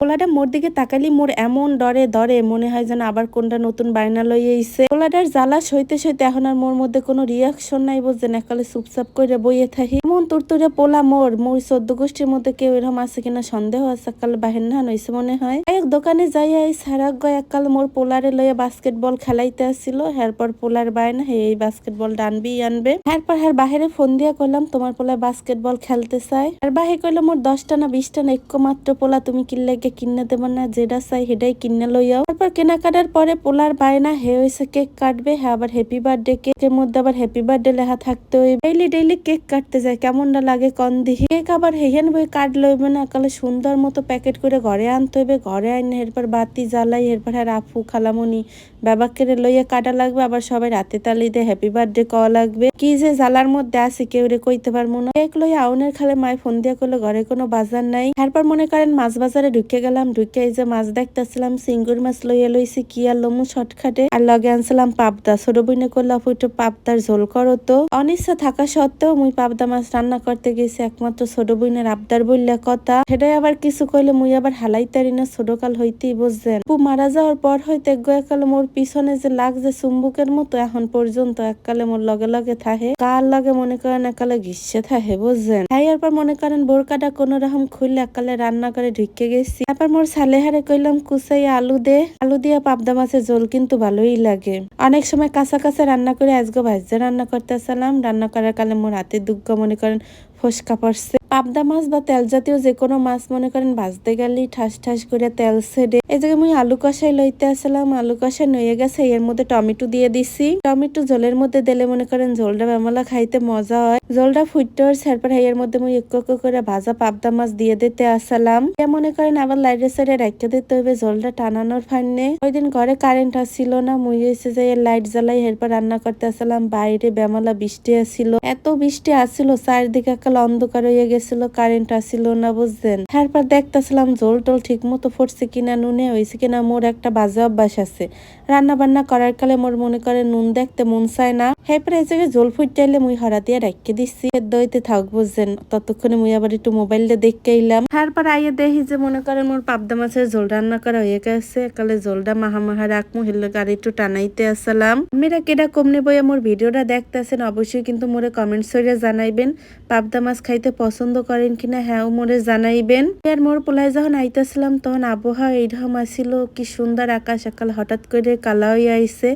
পোলাটা মোর দিকে তাকালি মোর এমন ডরে ধরে, মনে হয় যেন আবার কোনটা নতুন বায়না লইয়ে আইছে। পোলাটার জ্বালা সইতে সইতে এখন আর মোর মধ্যে কোনো রিয়াকশন নাই বুঝছেন একালে চুপচাপ করে বইয়ে থাকি। এমন তুরতুরে পোলা মোর মোর চোদ্দ গোষ্ঠীর মধ্যে কেউ এরকম আছে কিনা সন্দেহ আছে একালে বাহির না হইছে মনে হয়। এক দোকানে যাই এই সারাক গয় একাল মোর পোলারে লইয়া বাস্কেটবল খেলাইতে আসছিল এরপর পোলার বায়না, হে, এই বাস্কেটবল ডানবি আনবে। এরপর হ্যার বাহিরে ফোন দিয়া কইলাম, তোমার পোলায় বাস্কেটবল খেলতে চাই আর বাহি কইলো মোর দশটা না বিশটা না এক মাত্র পোলা তুমি কিনলে গিয়ে কিনে দেব না যেটা চাই সেটাই কিনে লইয়াও তারপর কেনাকাটার পরে পোলার বায়না, হে হয়েছে কেক কাটবে হ্যাঁ আবার হ্যাপি বার্থডে কেকের মধ্যে আবার হ্যাপি বার্থডে লেখা থাকতে হইবে। ডেইলি ডেইলি কেক কাটতে যায় কেমন না লাগে কন দিহি কেক আবার হেহেন বই কাট লইবে না কালে সুন্দর মতো প্যাকেট করে ঘরে আনতে হইবে, ঘরে আইনে এরপর বাতি জ্বালাই, এরপর আর আপু খালামনি বাবাকে লইয়া কাটা লাগবে, আবার সবাই রাতে তালি দিয়ে হ্যাপি বার্থডে কওয়া লাগবে। কি যে জ্বালার মধ্যে আছে, কেউ রে কইতে পারব না। কেক লইয়া আউনের খালে মায় ফোন দিয়া করল ঘরে কোনো বাজার নাই। তারপর মনে করেন মাছ বাজারে ঢুকে গেলাম ঢুকে এই যে মাছ দেখতেছিলাম সিঙ্গুর মাছ লইয়া লইছি, কি আর লমু শর্টকাটে। আর লগে আনছিলাম পাবদা। ছোট বইনে করল আপু, একটু পাবদার ঝোল করো তো। অনিচ্ছা থাকা সত্ত্বেও মুই পাবদা মাছ রান্না করতে গেছি, একমাত্র ছোট বইনের আবদার বললে কথা। সেটাই আবার কিছু কইলে মুই আবার হালাইতারি না ছোট কাল হইতেই বুঝছেন। আপু, মারা যাওয়ার পর হইতে এককালে মোর পিছনে যে লাগছে চুম্বুকের মতো, এখন পর্যন্ত এককালে মোর লগে লগে থাহে। কার লগে মনে করেন একালে গ্রীষ্মে থাহে, বুঝছেন? তাই এরপর মনে করেন বোরকাটা কোন রকম খুললে একালে রান্না করে ঢুকে গেছি। তারপর মোর সালেহারে কইলাম কুচাই আলু দে। আলু দিয়া পাবদা মাছের ঝোল কিন্তু ভালোই লাগে। অনেক সময় কাঁচা কাঁচা রান্না করে আজগো ভাজা রান্না করতেছিলাম রান্না করার কালে মোর হাতে দুঃখ মনে করেন ফসকা পড়ছে। পাবদা মাছ বা তেল জাতীয় যে কোনো মাছ, মনে করেন ভাজতে গেলে ঠাস ঠাস করে তেল ছেড়ে এই জায়গায় মুই আলু কষাই লইতে আসলাম। আলু কষাই নইয়ে গেছে, এর মধ্যে টমেটো দিয়ে দিছি। টমেটো জলের মধ্যে দিলে মনে করেন জলটা বেমলা খাইতে মজা হয়। জলটা ফুটতে সারপর এর মধ্যে মুই একটু করে ভাজা পাবদা মাছ দিয়ে দিতে আসলাম। এ মনে করেন আবার লাইটের সাইডে রাখতে দিতে হবে জলটা টানানোর ফান্নে। ওই দিন ঘরে কারেন্ট আসছিল না, মুই এসে যে লাইট জ্বালাই এরপর রান্না করতে আসলাম। বাইরে বেমলা বৃষ্টি আসছিল এত বৃষ্টি আসছিল চারিদিকে একাল অন্ধকার হয়ে গেছিল কারেন্ট আসিল না, বুঝছেন? তারপর দেখতেছিলাম জল টোল ঠিক মতো ফুটছে কিনা নুনে হয়েছে কিনা মোর একটা বাজে অভ্যাস আছে। রান্না বান্না করার কালে মোর মনে করে নুন দেখতে মন চায় না। এরপরে এই জায়গায় জল ফুটাইলে মুই হরা দিয়ে রেখে দিচ্ছি। দইতে থাক, বুঝছেন? ততক্ষণে মুই আবার একটু মোবাইল দিয়ে দেখে এলাম। তারপর আইয়ে দেখি যে মনে করেন মোর পাবদা মাছের ঝোল রান্না করা হয়ে গেছে। কালে ঝোলটা মাহা মাহা রাখমু হেলে গাড়ি একটু টানাইতে আসলাম। মেয়েরা কেডা কমনে বইয়া মোর ভিডিওটা দেখতেছেন, অবশ্যই কিন্তু মোরে কমেন্টস করে জানাইবেন। পাবদা মাছ খাইতে পছন্দ করেন কিনা হ্যাঁ মোরে জানাইবেন। আর মোর পোলায় যখন আইতাছিলাম, তখন আবহাওয়া এইরকম আসিল কি সুন্দর আকাশ সকাল হঠাৎ করে কালা হয়ে আইছে।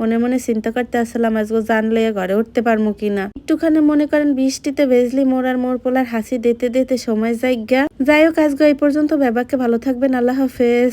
মনে মনে চিন্তা করতে আসলাম আজকে জানলে ঘরে উঠতে পারব কিনা। একটুখানি মনে করেন বৃষ্টিতে ভেজলি মোর আর মোর পোলার হাসি দিতে দিতে সময় যাই গা যাই হোক, আজকে এই পর্যন্ত। ব্যাবাকে ভালো থাকবেন। আল্লাহ হাফেজ।